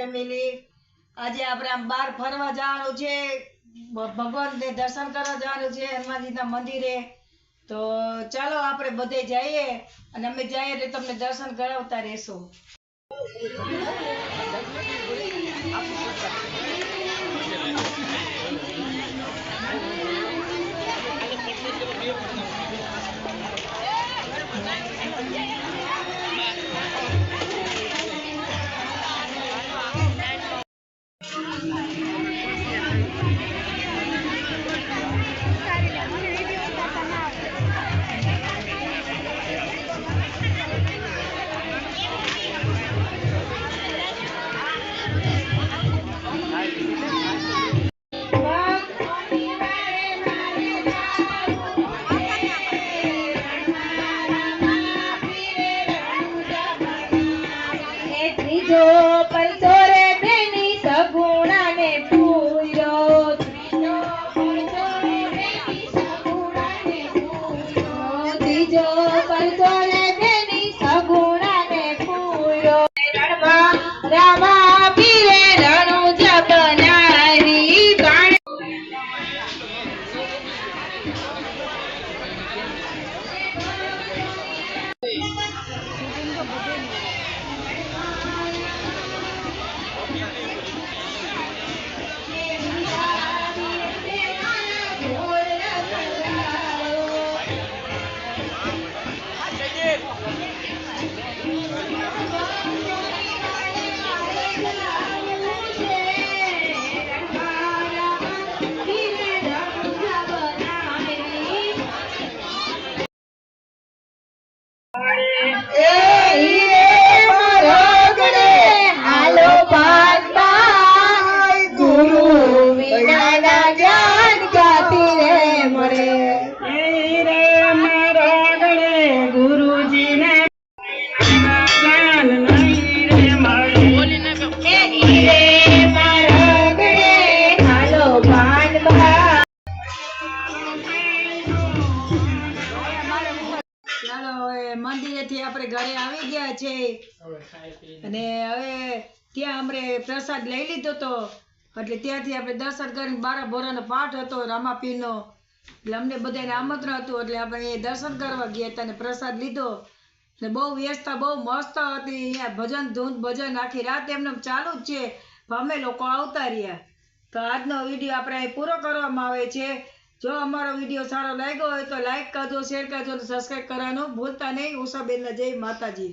Family આજે આપણે આમ બહાર ફરવા જવાનું છે. ભગવાન ભગવાનને દર્શન કરવા જવાનું છે, હનુમાનજીના મંદિરે. તો ચાલો આપણે બધે જઈએ અને અમે જઈએ એટલે તમને દર્શન કરાવતા રહેશું. એ ચાલો હવે મંદિરેથી આપણે ઘરે આવી ગયા છે. અને હવે ત્યાં આપણે પ્રસાદ લઈ લીધો તો એટલે ત્યાંથી આપણે દર્શન કરીને બારા ભોરાનો પાઠ હતો રામાપીરનો. એટલે અમને બધાને આમંત્રણ હતું એટલે આપણે એ દર્શન કરવા ગયા હતા અને પ્રસાદ લીધો. ને બહુ વ્યવસ્થા બહુ મસ્ત હતી. અહીંયા ભજન ધૂન ભજન આખી રાત એમને ચાલુ જ છે. અમે લોકો આવતા રહ્યા. તો આજનો વીડિયો આપણે પૂરો કરવામાં આવે છે. જો અમારો વીડિયો સારો લાગ્યો હોય તો લાઈક કરજો શેર કરજો અને સબસ્ક્રાઈબ કરવાનું ભૂલતા નહીં. ઉષાબેનના જય માતાજી.